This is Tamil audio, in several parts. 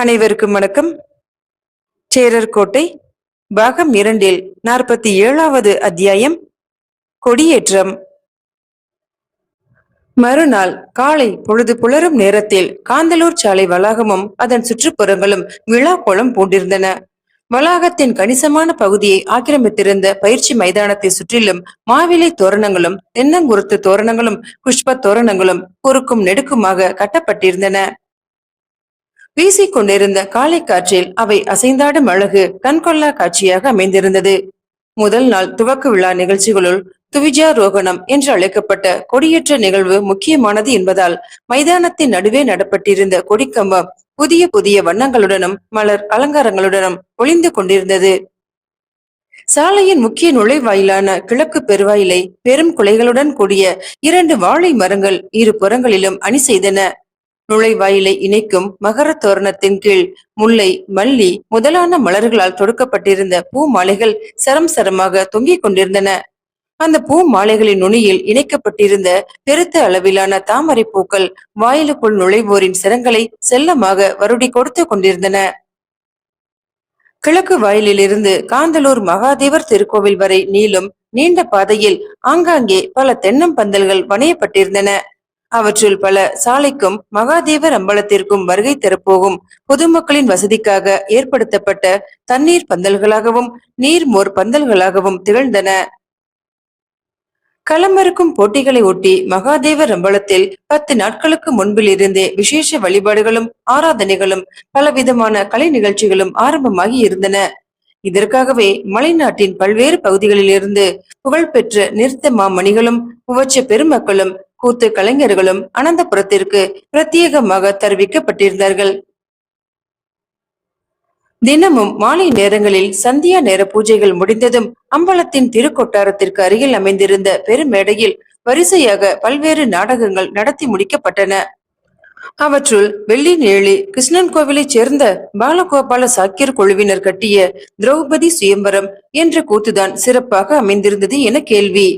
அனைவருக்கும் வணக்கம். சேரர் கோட்டை பாகம் இரண்டில் நாற்பத்தி ஏழாவது அத்தியாயம் கொடியேற்றம். மறுநாள் காலை பொழுது புலரும் நேரத்தில் காந்தலூர் சாலை வளாகமும் அதன் சுற்றுப்புறங்களும் விழா கோலம் பூண்டிருந்தன. வளாகத்தின் கணிசமான பகுதியை ஆக்கிரமித்திருந்த பயிற்சி மைதானத்தை சுற்றிலும் மாவிலை தோரணங்களும் தென்னங்குருத்து தோரணங்களும் புஷ்ப தோரணங்களும் குறுக்கும் நெடுக்குமாக கட்டப்பட்டிருந்தன. வீசிக் கொண்டிருந்த காலை காற்றில் அவை அசைந்தாடும் அழகு கண்கொள்ளா காட்சியாக அமைந்திருந்தது. முதல் நாள் துவக்க விழா நிகழ்ச்சிகளுள் துவிஜாரோகணம் என்று அழைக்கப்பட்ட கொடியேற்ற நிகழ்வு முக்கியமானது என்பதால் மைதானத்தின் நடுவே நடப்பட்டிருந்த கொடிக்கம்பம் புதிய புதிய வண்ணங்களுடனும் மலர் அலங்காரங்களுடனும் ஒளிந்து கொண்டிருந்தது. சாலையின் முக்கிய நுழைவாயிலான கிழக்கு பெருவாயிலை பெரும் குலைகளுடன் கூடிய இரண்டு வாழை மரங்கள் இரு புறங்களிலும் அணி செய்தன. நுழைவாயிலை இணைக்கும் மகர தோரணத்தின் கீழ் முல்லை மல்லி முதலான மலர்களால் தொடுக்கப்பட்டிருந்த பூ மாலைகள் சரம் சரமாக தொங்கிக் கொண்டிருந்தன. அந்த பூ மாலைகளின் நுனியில் இணைக்கப்பட்டிருந்த பெருத்த அளவிலான தாமரை பூக்கள் வாயிலுக்குள் நுழைவோரின் சிரங்களை செல்லமாக வருடி கொடுத்து கொண்டிருந்தன. கிழக்கு வாயிலிலிருந்து காந்தலூர் மகாதேவர் திருக்கோவில் வரை நீளும் நீண்ட பாதையில் ஆங்காங்கே பல தென்னம்பந்தல்கள் வணையப்பட்டிருந்தன. அவற்றுள் பல சாலைக்கும் மகாதேவர் அம்பலத்திற்கும் வருகை தரப்போகும். பொதுமக்களின் வசதிக்காக ஏற்படுத்தப்பட்ட தண்ணீர் பந்தல்களாகவும் நீர்மோர் பந்தல்களாகவும் திகழ்ந்தன. களமறுக்கும் போட்டிகளை ஒட்டி மகாதேவர் அம்பலத்தில் பத்து நாட்களுக்கு முன்பில் இருந்தே விசேஷ வழிபாடுகளும் ஆராதனைகளும் பலவிதமான கலை நிகழ்ச்சிகளும் ஆரம்பமாகி இருந்தன. இதற்காகவே மலைநாட்டின் பல்வேறு பகுதிகளில் இருந்து புகழ்பெற்ற நிறுத்த மாமணிகளும் உவச்ச பெருமக்களும் கூத்து கலைஞர்களும் அனந்தபுரத்திற்கு பிரத்யேகமாக தெரிவிக்கப்பட்டிருந்தார்கள். தினமும் மாலை நேரங்களில் சந்தியா நேர பூஜைகள் முடிந்ததும் அம்பலத்தின் திருக்கொட்டாரத்திற்கு அருகில் அமைந்திருந்த பெருமேடையில் வரிசையாக பல்வேறு நாடகங்கள் நடத்தி முடிக்கப்பட்டன. அவற்றுள் வெள்ளி நேழி கிருஷ்ணன் கோவிலைச் சேர்ந்த பாலகோபால சாக்கியர் குழுவினர் கட்டிய திரௌபதி சுயம்பரம் என்ற கூத்துதான் சிறப்பாக அமைந்திருந்தது என கேள்வி.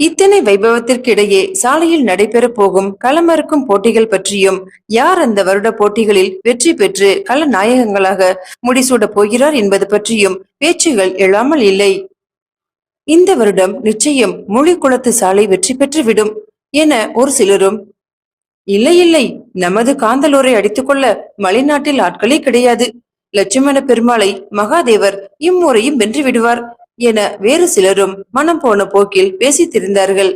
இத்தனை வைபவத்திற்கிடையே சாலையில் நடைபெறப் போகும் களமறுக்கும் போட்டிகள் பற்றியும் யார் அந்த வருட போட்டிகளில் வெற்றி பெற்று கள நாயகங்களாக முடிசூடப் போகிறார் என்பது பற்றியும் பேச்சுகள் எழாமல் இல்லை. இந்த வருடம் நிச்சயம் குளத்து சாலை வெற்றி பெற்றுவிடும் என ஒரு சிலரும் இல்லை இல்லை நமது காந்தலூரை அடித்துக்கொள்ள மலைநாட்டில் ஆட்களே கிடையாது. லட்சுமண பெருமாளை மகாதேவர் இம்முறையும் வென்று விடுவார் என வேறு சிலரும் மனம் போன போக்கில் பேசித்திருந்தார்கள்.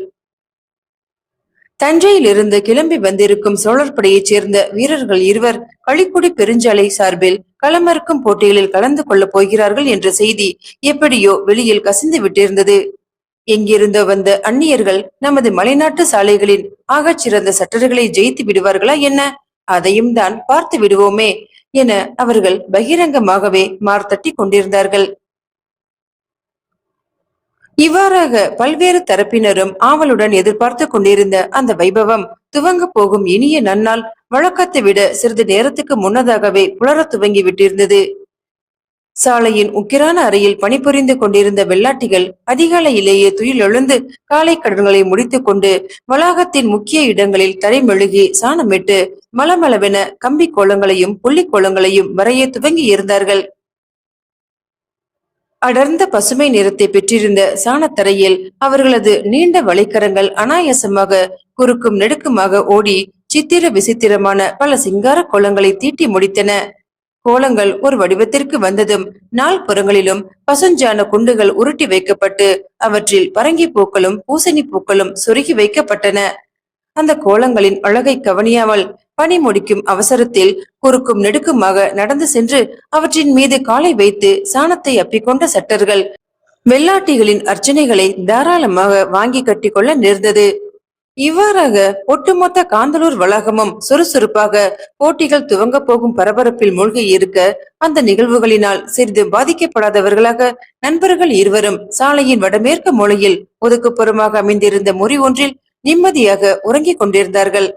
தஞ்சையிலிருந்து கிளம்பி வந்திருக்கும் சோழர் படையைச் சேர்ந்த வீரர்கள் இருவர் களிக்குடி பெருஞ்சாலை சார்பில் களமறுக்கும் போட்டிகளில் கலந்து கொள்ளப் போகிறார்கள் என்ற செய்தி எப்படியோ வெளியில் கசிந்து விட்டிருந்தது. எங்கிருந்தோ வந்த அந்நியர்கள் நமது மலைநாட்டு சாலைகளின் ஆகச் சிறந்த சட்டர்களை ஜெயித்து விடுவார்களா என்ன? அதையும் தான் பார்த்து விடுவோமே என அவர்கள் பகிரங்கமாகவே மார்த்தட்டி கொண்டிருந்தார்கள். இவ்வாறாக பல்வேறு தரப்பினரும் ஆவலுடன் எதிர்பார்த்து கொண்டிருந்த அந்த வைபவம் துவங்க போகும் இனிய நன்னால் வழக்கத்தை விட சிறிது நேரத்துக்கு முன்னதாகவே புலர துவங்கி விட்டிருந்தது. சாலையின் உக்கிரான அறையில் பணிபுரிந்து கொண்டிருந்த வெள்ளாட்டிகள் அதிகாலையிலேயே துயில் எழுந்து காலை கடன்களை முடித்துக் கொண்டு வளாகத்தின் முக்கிய இடங்களில் தரைமெழுகி சாணமிட்டு மலமளவென கம்பி கோலங்களையும் புள்ளி கோலங்களையும் வரைய துவங்கி இருந்தார்கள். அடர்ந்த பசுமை நிறத்தை பெற்றிருந்த சாணத்தரையில் அவர்களது நீண்ட வலைக்கரங்கள் அனாயாசமாக குறுக்கும் நெடுக்குமாக ஓடி சித்திர விசித்திரமான பல சிங்கார கோலங்களை தீட்டி முடித்தன. கோலங்கள் ஒரு வடிவத்திற்கு வந்ததும் நாள் புறங்களிலும் பசுஞ்சான குண்டுகள் உருட்டி வைக்கப்பட்டு அவற்றில் பரங்கி பூக்களும் பூசணி பூக்களும் சொருகி வைக்கப்பட்டன. அந்த கோலங்களின் அழகை கவனியாமல் பணி முடிக்கும் அவசரத்தில் குறுக்கும் நெடுக்குமாக நடந்து சென்று அவற்றின் மீது காலை வைத்து சாணத்தை அப்பிக்கொண்ட சட்டர்கள் வெள்ளாட்டிகளின் அர்ச்சனைகளை தாராளமாக வாங்கி கட்டிக்கொள்ள நேர்ந்தது. இவ்வாறாக ஒட்டுமொத்த காந்தலூர் வளாகமும் சுறுசுறுப்பாக போட்டிகள் துவங்க போகும் பரபரப்பில் மூழ்கி இருக்க அந்த நிகழ்வுகளினால் சிறிது பாதிக்கப்படாதவர்களாக நண்பர்கள் இருவரும் சாலையின் வடமேற்கு மூலையில் ஒதுக்குப்புறமாக அமைந்திருந்த முறி ஒன்றில் நிம்மதியாக உறங்கிக் கொண்டிருந்தார்கள்.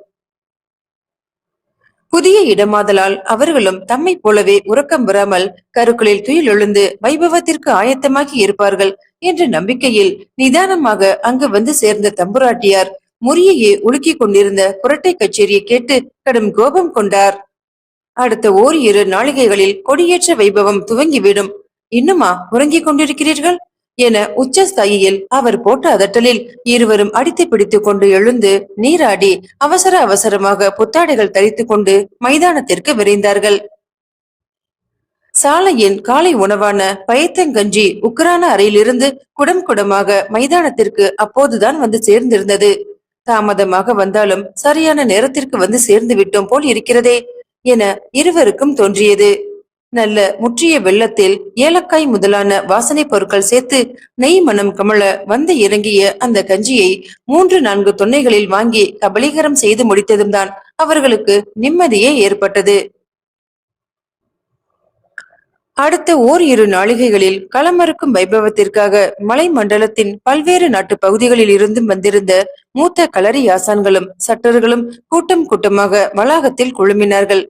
புதிய இடமாதலால் அவர்களும் தம்மை போலவே உறக்கம் வராமல் கருக்களில் துயில் எழுந்து வைபவத்திற்கு ஆயத்தமாகி இருப்பார்கள் என்ற நம்பிக்கையில் நிதானமாக அங்கு வந்து சேர்ந்த தம்புராட்டியார் முறியையே உலுக்கிக் கொண்டிருந்த புரட்டை கச்சேரியை கேட்டு கடும் கோபம் கொண்டார். அடுத்த ஓரிரு நாளிகைகளில் கொடியேற்ற வைபவம் துவங்கிவிடும். இன்னுமா உறங்கிக் கொண்டிருக்கிறீர்கள்? என உச்சஸ்தாயியில் அவர் போட்ட அதட்டலில் இருவரும் அடித்து பிடித்துக் கொண்டு எழுந்து நீராடி அவசர அவசரமாக புத்தாடைகள் தரித்துக் கொண்டு மைதானத்திற்கு விரைந்தார்கள். சாலையின் காலை உணவான பயத்தங்கஞ்சி உக்ரான அறையிலிருந்து குடம் குடமாக மைதானத்திற்கு அப்போதுதான் வந்து சேர்ந்திருந்தது. தாமதமாக வந்தாலும் சரியான நேரத்திற்கு வந்து சேர்ந்து விட்டோம் போல் இருக்கிறதே என இருவருக்கும் தோன்றியது. நல்ல முற்றிய வெள்ளத்தில் ஏலக்காய் முதலான வாசனை பொருட்கள் சேர்த்து நெய் மனம் கமழ வந்து இறங்கிய அந்த கஞ்சியை மூன்று நான்கு தொன்னைகளில் வாங்கி கபலீகரம் செய்து முடித்ததும் தான் அவர்களுக்கு நிம்மதியே ஏற்பட்டது. அடுத்த ஓர் இரு நாளிகைகளில் களமறுக்கும் வைபவத்திற்காக மலை மண்டலத்தின் பல்வேறு நாட்டு பகுதிகளில் இருந்தும் வந்திருந்த மூத்த களரி ஆசான்களும் சட்டர்களும் கூட்டம் கூட்டமாக வளாகத்தில் குழுமினார்கள்.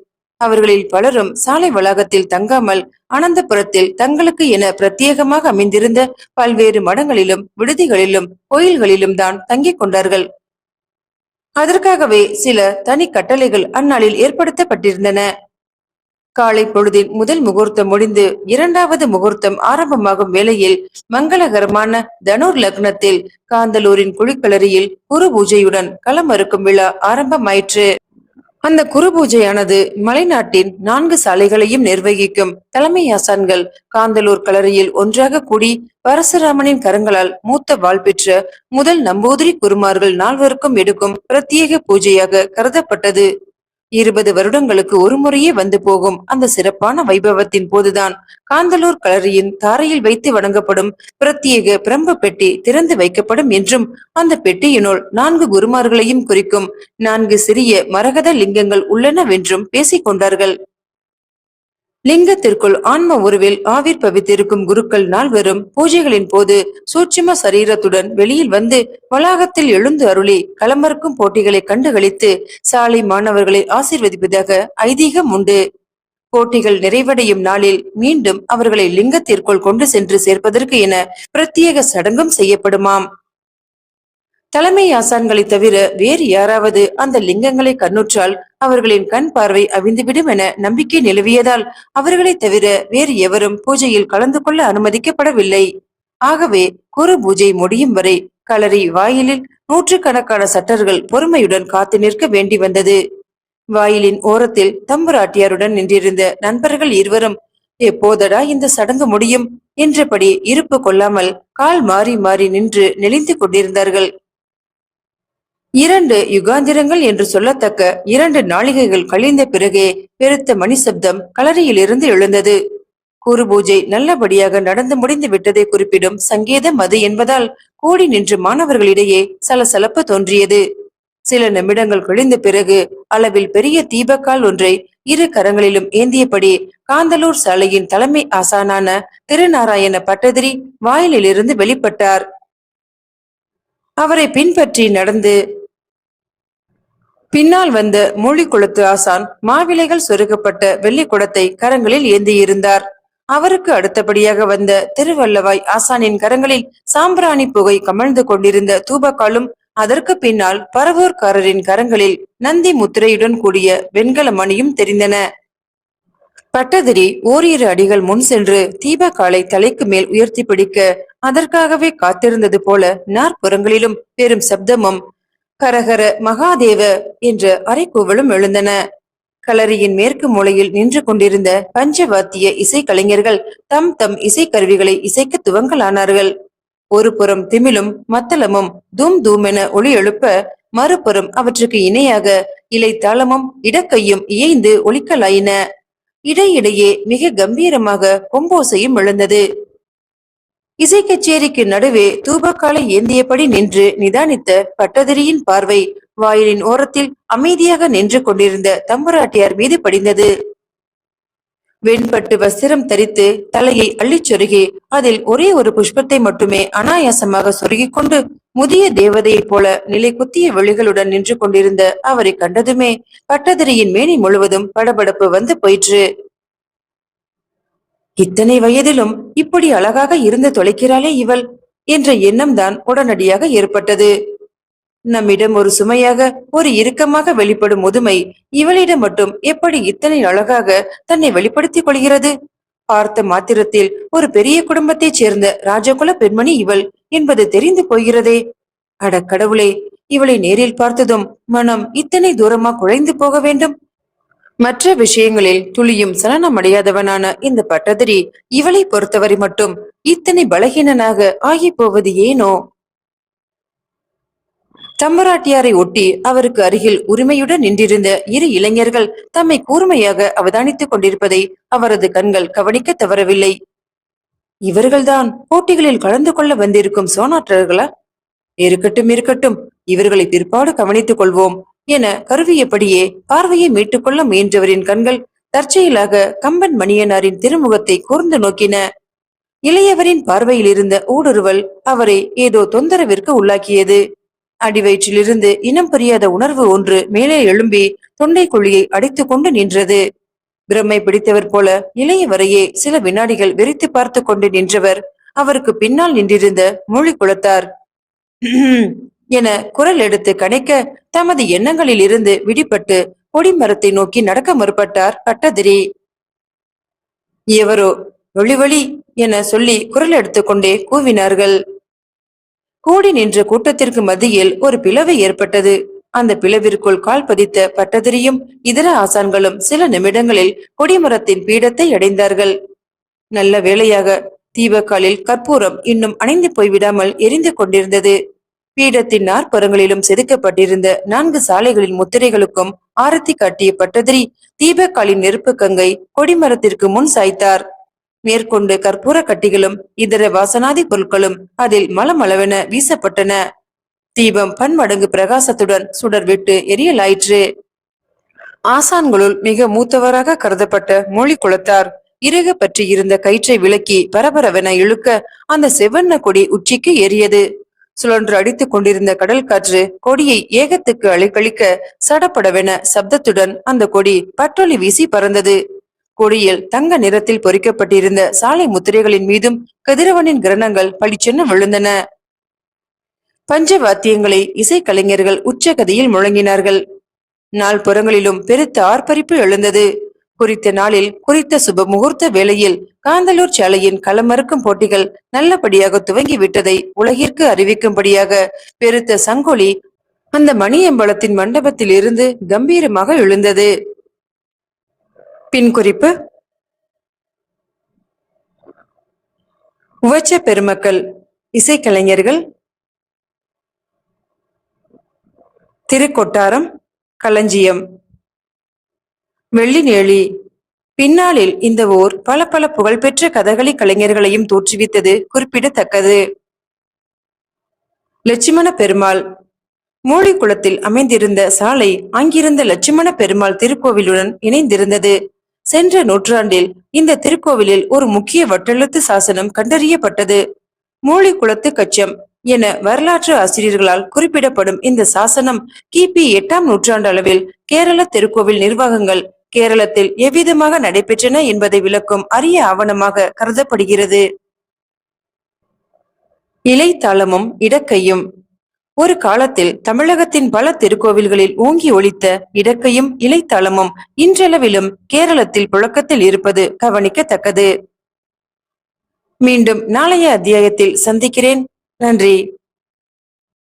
அவர்களில் பலரும் சாலை வளாகத்தில் தங்காமல் அனந்தபுரத்தில் தங்களுக்கு என பிரத்யேகமாக அமைந்திருந்த பல்வேறு மடங்களிலும் விடுதிகளிலும் கோயில்களிலும் தான் தங்கிக் கொண்டார்கள். அதற்காகவே சில தனி கட்டளைகள் அந்நாளில் ஏற்படுத்தப்பட்டிருந்தன. காலை பொழுதின் முதல் முகூர்த்தம் முடிந்து இரண்டாவது முகூர்த்தம் ஆரம்பமாகும் வேளையில் மங்களகரமான தனுர் லக்னத்தில் காந்தலூரின் குழிக்கலரியில் குரு பூஜையுடன் களமறுக்கும் விழா ஆரம்பமாயிற்று. அந்த குரு பூஜையானது மலைநாட்டின் நான்கு சாலைகளையும் நிர்வகிக்கும் தலைமை ஆசான்கள் காந்தலூர் கலரியில் ஒன்றாக கூடி பரசுராமனின் கரங்களால் மூத்த வாழ் பெற்ற முதல் நம்பூதிரி குருமார்கள் நால்வருக்கும் எடுக்கும் பிரத்யேக பூஜையாக கருதப்பட்டது. இருபது வருடங்களுக்கு ஒரு முறையே வந்து போகும் அந்த சிறப்பான வைபவத்தின் போதுதான். காந்தலூர் கலரியின் தாரையில் வைத்து வணங்கப்படும் பிரத்யேக பிரம்ப பெட்டி திறந்து வைக்கப்படும் என்றும் அந்த பெட்டியினுள் நான்கு குருமார்களையும் குறிக்கும் நான்கு சிறிய மரகத லிங்கங்கள் உள்ளனவென்றும் பேசிக் கொண்டார்கள். லிங்கத்திற்குள் ஆன்ம உருவில் ஆவிர் பவித்திருக்கும் குருக்கள் நால்வரும் பூஜைகளின் போது சூட்சும சரீரத்துடன் வெளியில் வந்து வளாகத்தில் எழுந்து அருளி களமறுக்கும் போட்டிகளை கண்டுகளித்து சாலை மாணவர்களை ஆசீர்வதிப்பதாக ஐதீகம் உண்டு. போட்டிகள் நிறைவடையும் நாளில் மீண்டும் அவர்களை லிங்கத்திற்குள் கொண்டு சென்று சேர்ப்பதற்கு என பிரத்யேக சடங்கும் செய்யப்படுமாம். தலைமை ஆசான்களை தவிர வேறு யாராவது அந்த லிங்கங்களை கண்ணுற்றால் அவர்களின் கண் பார்வை அவிந்துவிடும் என நம்பிக்கை நிலவியதால் அவர்களை தவிர வேறு எவரும் பூஜையில் கலந்து கொள்ள அனுமதிக்கப்படவில்லை. ஆகவே குரு பூஜை முடியும் வரை களரி வாயிலில் நூற்றுக்கணக்கான சட்டர்கள் பொறுமையுடன் காத்து நிற்க வேண்டி வந்தது. வாயிலின் ஓரத்தில் தம்புராட்டியாருடன் நின்றிருந்த நண்பர்கள் இருவரும் எப்போதடா இந்த சடங்கு முடியும்? என்றபடி இருப்பு கொள்ளாமல் கால் மாறி மாறி நின்று நெளிந்து கொண்டிருந்தார்கள். இரண்டு யுகாந்திரங்கள் என்று சொல்லத்தக்க இரண்டு நாளிகைகள் கழிந்த பிறகே பெருத்த மணி சப்தம் களரியிலிருந்து எழுந்தது. குரு பூஜை நல்லபடியாக நடந்து முடிந்து விட்டதை குறிப்பிடும் சங்கேதம் அது என்பதால் கூடி நின்று மாணவர்களிடையே சலசலப்பு தோன்றியது. சில நிமிடங்கள் கழிந்த பிறகு அளவில் பெரிய தீபக்கால் ஒன்றை இரு கரங்களிலும் ஏந்தியபடி காந்தலூர் சாலையின் தலைமை ஆசானான திருநாராயண பட்டதிரி வாயிலிருந்து வெளிப்பட்டார். அவரை பின்பற்றி நடந்து பின்னால் வந்த மொழி குளத்து ஆசான் மாவிலைகள் சொருகப்பட்ட வெள்ளி குடத்தை கரங்களில் ஏந்தியிருந்தார். அவருக்கு அடுத்தபடியாக வந்த திருவல்லவாய் ஆசானின் கரங்களில் சாம்பிராணி புகை கமழ்ந்து கொண்டிருந்த தூபக்காலும் அதற்கு பின்னால் பரவூர்காரரின் கரங்களில் நந்தி முத்திரையுடன் கூடிய வெண்கல மணியும் தெரிந்தன. பட்டதிரி ஓரிரு அடிகள் முன் சென்று தீபக்காலை தலைக்கு மேல் உயர்த்தி பிடிக்க அதற்காகவே காத்திருந்தது போல நாற்புறங்களிலும் பெரும் சப்தமும் கரகர மகாதேவ என்ற அரைக்கூவலும் எழுந்தன. கலரியின் மேற்கு மூலையில் நின்று கொண்டிருந்த பஞ்சவாத்திய இசைக்கலைஞர்கள் தம் தம் இசைக்கருவிகளை இசைக்க துவங்கலானார்கள். ஒரு புறம் திமிலும் மத்தளமும் தூம் தூமென ஒளி எழுப்ப மறுபுறம் அவற்றுக்கு இணையாக இலைத்தாளமும் இடக்கையும் இயைந்து ஒலிக்கலாயின. இடையிடையே மிக கம்பீரமாக கொம்போசையும் எழுந்தது. இசை கச்சேரிக்கு நடுவே தூபக்காலை ஏந்தியபடி நின்று நிதானித்த பட்டதிரியின் பார்வை வாயிலின் ஓரத்தில் அமைதியாக நின்று கொண்டிருந்த தம்புராட்டியார் மீது படிந்தது. வெண்பட்டு வஸ்திரம் தரித்து தலையை அள்ளிச் சொருகி அதில் ஒரே ஒரு புஷ்பத்தை மட்டுமே அனாயாசமாக சொருகிக் கொண்டு முதிய தேவதையைப் போல நிலை குத்திய விழிகளுடன் நின்று கொண்டிருந்த அவரை கண்டதுமே பட்டதிரியின் மேனி முழுவதும் படபடப்பு வந்து போயிற்று. இத்தனை வயதிலும் இப்படி அழகாக இருந்து தொலைக்கிறாளே இவள் என்ற எண்ணம் தான் உடனடியாக ஏற்பட்டது. நம்மிடம் ஒரு சுமையாக ஒரு இறுக்கமாக வெளிப்படும் முதுமை இவளிடம் மட்டும் எப்படி இத்தனை அழகாக தன்னை வெளிப்படுத்திக் கொள்கிறது? பார்த்த மாத்திரத்தில் ஒரு பெரிய குடும்பத்தைச் சேர்ந்த ராஜகுல பெண்மணி இவள் என்பது தெரிந்து போகிறதே. அட கடவுளே இவளை நேரில் பார்த்ததும் மனம் இத்தனை தூரமா குழைந்து போக வேண்டும்? மற்ற விஷயங்களில் துளியும் சலனமடையாதவனான இந்த பட்டதிரி இவளை பொறுத்தவரை மட்டும் இத்தனை பலகீனனாக ஆகி போவது ஏனோ? தம்பராட்டியாரை ஒட்டி அவருக்கு அருகில் உரிமையுடன் நின்றிருந்த இரு இளைஞர்கள் தம்மை கூர்மையாக அவதானித்துக் கொண்டிருப்பதை அவரது கண்கள் கவனிக்க தவறவில்லை. இவர்கள்தான் போட்டிகளில் கலந்து கொள்ள வந்திருக்கும் சோனாற்றர்களா? இருக்கட்டும் இருக்கட்டும் இவர்களை பிற்பாடு கவனித்துக் கொள்வோம். என கருவியபடியே பார்வையை மீட்டுக்கொள்ள முயன்றவரின் கண்கள் தற்செயலாக கம்பன் மணியனாரின் திருமுகத்தை கூர்ந்து நோக்கின. இளையவரின் பார்வையில் இருந்த ஊடுருவல் அவரை ஏதோ தொந்தரவிற்கு உள்ளாக்கியது. அடிவயிற்றிலிருந்து இனம் புரியாத உணர்வு ஒன்று மேலே எழும்பி தொண்டை குழியை அடைத்துக் கொண்டு நின்றது. பிரம்மை பிடித்தவர் போல இளையவரையே சில வினாடிகள் வெறித்து பார்த்து கொண்டு நின்றவர் அவருக்கு பின்னால் நின்றிருந்த மொழி குளத்தார் என குரல் எடுத்து கணிக்க தமது எண்ணங்களில் இருந்து விடிபட்டு கொடிமரத்தை நோக்கி நடக்க முற்பட்டார் பட்டதிரி. எவரோ ஒளி ஒளி என சொல்லி குரல் எடுத்துக்கொண்டே கூவினார்கள். கூடி நின்ற கூட்டத்திற்கு மத்தியில் ஒரு பிளவு ஏற்பட்டது. அந்த பிளவிற்குள் கால் பதித்த பட்டதிரியும் இதர ஆசான்களும் சில நிமிடங்களில் கொடிமரத்தின் பீடத்தை அடைந்தார்கள். நல்ல வேளையாக தீபக்காலில் கற்பூரம் இன்னும் அணைந்து போய்விடாமல் எரிந்து கொண்டிருந்தது. பீடத்தின் நாற்புறங்களிலும் செதுக்கப்பட்டிருந்த நான்கு சாலைகளின் முத்திரைகளுக்கும் ஆரத்தி காட்டிய பட்டதிரி தீபக்காலின் நெருப்பு கங்கை கொடிமரத்திற்கு முன் சாய்த்தார். மேற்கொண்டு கற்பூர கட்டிகளும் இதர வாசனாதி பொருட்களும் அதில் மலமளவென வீசப்பட்டன. தீபம் பன்மடங்கு பிரகாசத்துடன் சுடர் விட்டு எரியலாயிற்று. ஆசான்களுள் மிக மூத்தவராக கருதப்பட்ட மொழி குளத்தார் இறகு பற்றி இருந்த கயிற்றை விலக்கி பரபரவென இழுக்க அந்த செவ்வண்ண கொடி உச்சிக்கு ஏறியது. சுழன்று அடித்துக் கொண்டிருந்த கடல் காற்று கொடியை ஏகத்துக்கு அலைக்கழிக்க சடப்படவென சப்தத்துடன் அந்த கொடி பற்றொலி வீசி பறந்தது. கொடியில் தங்க நிறத்தில் பொறிக்கப்பட்டிருந்த சாலை முத்திரைகளின் மீதும் கதிரவனின் கிரணங்கள் பளிச்சென விழுந்தன. பஞ்ச வாத்தியங்களை இசைக்கலைஞர்கள் உச்சகதியில் முழங்கினார்கள். நாள் புறங்களிலும் பெருத்த ஆர்ப்பரிப்பு எழுந்தது. குறித்த நாளில் குறித்த சுப முகூர்த்த வேளையில் காந்தலூர் சாலையின் களமறுக்கும் போட்டிகள் நல்லபடியாக துவங்கி விட்டதை உலகிற்கு அறிவிக்கும்படியாக பெருத்த சங்கொலி அந்த மணியம்பலத்தின் மண்டபத்தில் இருந்து கம்பீரமாக எழுந்தது. பின் குறிப்பு உவச்ச பெருமக்கள் இசைக்கலைஞர்கள் திருக்கொட்டாரம் களஞ்சியம் வெள்ளிநேழி பின்னாளில் இந்த ஊர் பல பல புகழ்பெற்ற கதகளி கலைஞர்களையும் தோற்றுவித்தது குறிப்பிடத்தக்கது. லட்சுமண பெருமாள். மூழிக்குளத்தில் அமைந்திருந்த சாலை அங்கிருந்த லட்சுமண பெருமாள் திருக்கோவிலுடன் இணைந்திருந்தது. சென்ற நூற்றாண்டில் இந்த திருக்கோவிலில் ஒரு முக்கிய வட்டெழுத்து சாசனம் கண்டறியப்பட்டது. மூழிக்குளத்து கச்சம் என வரலாற்று ஆசிரியர்களால் குறிப்பிடப்படும் இந்த சாசனம் கிபி எட்டாம் நூற்றாண்டு அளவில் கேரள திருக்கோவில் நிர்வாகங்கள் கேரளத்தில் எவ்விதமாக நடைபெற்றன என்பதை விளக்கும் அரிய ஆவணமாக கருதப்படுகிறது. இலைத்தாளமும் இடக்கையும். ஒரு காலத்தில் தமிழகத்தின் பல திருக்கோவில்களில் ஓங்கி ஒலித்த இடக்கையும் இலைத்தாளமும் இன்றளவிலும் கேரளத்தில் புழக்கத்தில் இருப்பது கவனிக்கத்தக்கது. மீண்டும் நாளைய அத்தியாயத்தில் சந்திக்கிறேன். நன்றி.